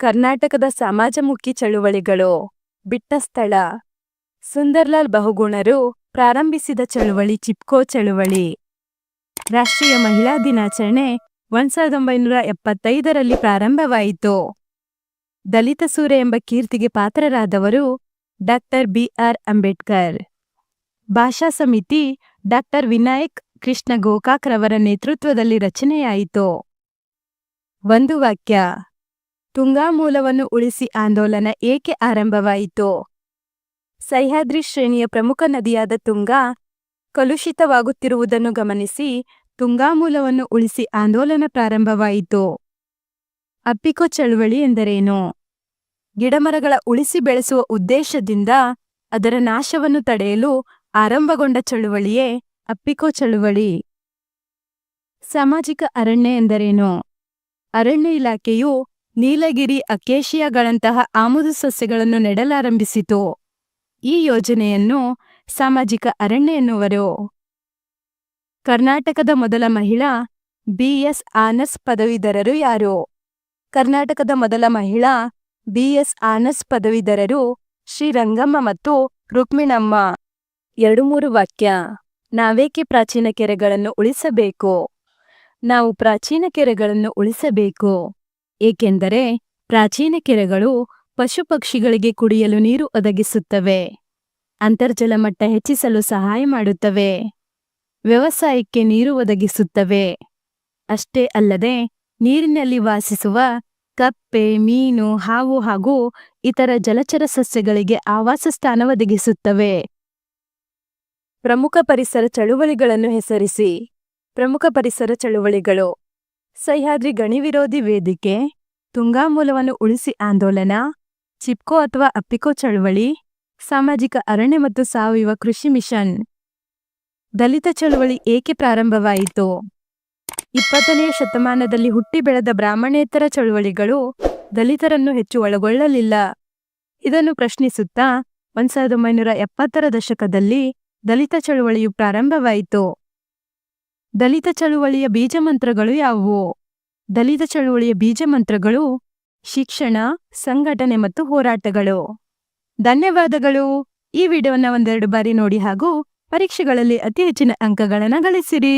ಕರ್ನಾಟಕದ ಸಮಾಜಮುಖಿ ಚಳುವಳಿಗಳು. ಬಿಟ್ಟ ಸ್ಥಳ. ಸುಂದರ್ಲಾಲ್ ಬಹುಗುಣರು ಪ್ರಾರಂಭಿಸಿದ ಚಳುವಳಿ ಚಿಪ್ಕೋ ಚಳುವಳಿ. ರಾಷ್ಟ್ರೀಯ ಮಹಿಳಾ ದಿನಾಚರಣೆ ಒಂದ್ ಸಾವಿರದ ಒಂಬೈನೂರ ಎಪ್ಪತ್ತೈದರಲ್ಲಿ ಪ್ರಾರಂಭವಾಯಿತು. ದಲಿತ ಸೂರ್ಯ ಎಂಬ ಕೀರ್ತಿಗೆ ಪಾತ್ರರಾದವರು ಡಾಕ್ಟರ್ ಬಿಆರ್ ಅಂಬೇಡ್ಕರ್. ಭಾಷಾ ಸಮಿತಿ ಡಾಕ್ಟರ್ ವಿನಾಯಕ್ ಕೃಷ್ಣ ಗೋಕಾಕ್ ರವರ ನೇತೃತ್ವದಲ್ಲಿ ರಚನೆಯಾಯಿತು. ಒಂದು ವಾಕ್ಯ. ತುಂಗಾ ಮೂಲವನ್ನು ಉಳಿಸಿ ಆಂದೋಲನ ಏಕೆ ಆರಂಭವಾಯಿತು? ಸಹ್ಯಾದ್ರಿ ಶ್ರೇಣಿಯ ಪ್ರಮುಖ ನದಿಯಾದ ತುಂಗಾ ಕಲುಷಿತವಾಗುತ್ತಿರುವುದನ್ನು ಗಮನಿಸಿ ತುಂಗಾ ಮೂಲವನ್ನು ಉಳಿಸಿ ಆಂದೋಲನ ಪ್ರಾರಂಭವಾಯಿತು. ಅಪ್ಪಿಕೋ ಚಳುವಳಿ ಎಂದರೇನು? ಗಿಡಮರಗಳ ಉಳಿಸಿ ಬೆಳೆಸುವ ಉದ್ದೇಶದಿಂದ ಅದರ ನಾಶವನ್ನು ತಡೆಯಲು ಆರಂಭಗೊಂಡ ಚಳುವಳಿಯೇ ಅಪ್ಪಿಕೋ ಚಳುವಳಿ. ಸಾಮಾಜಿಕ ಅರಣ್ಯ ಎಂದರೇನು? ಅರಣ್ಯ ಇಲಾಖೆಯು ನೀಲಗಿರಿ ಅಕೇಶಿಯಾಗಳಂತಹ ಆಮದು ಸಸ್ಯಗಳನ್ನು ನೆಡಲಾರಂಭಿಸಿತು. ಈ ಯೋಜನೆಯನ್ನು ಸಾಮಾಜಿಕ ಅರಣ್ಯ ಎನ್ನುವರು. ಕರ್ನಾಟಕದ ಮೊದಲ ಮಹಿಳಾ ಬಿಎಸ್ ಆನಸ್ ಪದವೀಧರರು ಯಾರು? ಕರ್ನಾಟಕದ ಮೊದಲ ಮಹಿಳಾ ಬಿಎಸ್ ಆನಸ್ ಪದವೀಧರರು ಶ್ರೀರಂಗಮ್ಮ ಮತ್ತು ರುಕ್ಮಿಣಮ್ಮ. ಎರಡು ಮೂರು ವಾಕ್ಯ. ನಾವೇಕೆ ಪ್ರಾಚೀನ ಕೆರೆಗಳನ್ನು ಉಳಿಸಬೇಕು? ನಾವು ಪ್ರಾಚೀನ ಕೆರೆಗಳನ್ನು ಉಳಿಸಬೇಕು. ಏಕೆಂದರೆ ಪ್ರಾಚೀನ ಕೆರೆಗಳು ಪಶುಪಕ್ಷಿಗಳಿಗೆ ಕುಡಿಯಲು ನೀರು ಒದಗಿಸುತ್ತವೆ, ಅಂತರ್ಜಲ ಮಟ್ಟ ಹೆಚ್ಚಿಸಲು ಸಹಾಯ ಮಾಡುತ್ತವೆ, ವ್ಯವಸಾಯಕ್ಕೆ ನೀರು ಒದಗಿಸುತ್ತವೆ. ಅಷ್ಟೇ ಅಲ್ಲದೆ, ನೀರಿನಲ್ಲಿ ವಾಸಿಸುವ ಕಪ್ಪೆ, ಮೀನು, ಹಾವು ಹಾಗೂ ಇತರ ಜಲಚರ ಸಸ್ಯಗಳಿಗೆ ಆವಾಸ ಸ್ಥಾನ ಒದಗಿಸುತ್ತವೆ. ಪ್ರಮುಖ ಪರಿಸರ ಚಳುವಳಿಗಳನ್ನು ಹೆಸರಿಸಿ. ಪ್ರಮುಖ ಪರಿಸರ ಚಳುವಳಿಗಳು ಸಹ್ಯಾದ್ರಿ ಗಣಿ ವಿರೋಧಿ ವೇದಿಕೆ ತುಂಗಾ ಮೂಲವನ್ನು ಉಳಿಸಿ ಆಂದೋಲನ, ಚಿಪ್ಕೋ ಅಥವಾ ಅಪ್ಪಿಕೋ ಚಳುವಳಿ, ಸಾಮಾಜಿಕ ಅರಣ್ಯ ಮತ್ತು ಸಾವಯವ ಕೃಷಿ ಮಿಷನ್. ದಲಿತ ಚಳುವಳಿ ಏಕೆ ಪ್ರಾರಂಭವಾಯಿತು? ಇಪ್ಪತ್ತನೆಯ ಶತಮಾನದಲ್ಲಿ ಹುಟ್ಟಿ ಬೆಳೆದ ಬ್ರಾಹ್ಮಣೇತರ ಚಳುವಳಿಗಳು ದಲಿತರನ್ನು ಹೆಚ್ಚು ಒಳಗೊಳ್ಳಲಿಲ್ಲ. ಇದನ್ನು ಪ್ರಶ್ನಿಸುತ್ತಾ, ಒಂದ್ ಸಾವಿರದ ಒಂಬೈನೂರ ಎಪ್ಪತ್ತರ ದಶಕದಲ್ಲಿ ದಲಿತ ಚಳುವಳಿಯು ಪ್ರಾರಂಭವಾಯಿತು. ದಲಿತ ಚಳುವಳಿಯ ಬೀಜಮಂತ್ರಗಳು ಯಾವುವು? ದಲಿತ ಚಳುವಳಿಯ ಬೀಜಮಂತ್ರಗಳು ಶಿಕ್ಷಣ, ಸಂಘಟನೆ ಮತ್ತು ಹೋರಾಟಗಳು. ಧನ್ಯವಾದಗಳು. ಈ ವಿಡಿಯೋನ ಒಂದೆರಡು ಬಾರಿ ನೋಡಿ ಹಾಗೂ ಪರೀಕ್ಷೆಗಳಲ್ಲಿ ಅತಿ ಹೆಚ್ಚಿನ ಅಂಕಗಳನ್ನು ಗಳಿಸಿರಿ.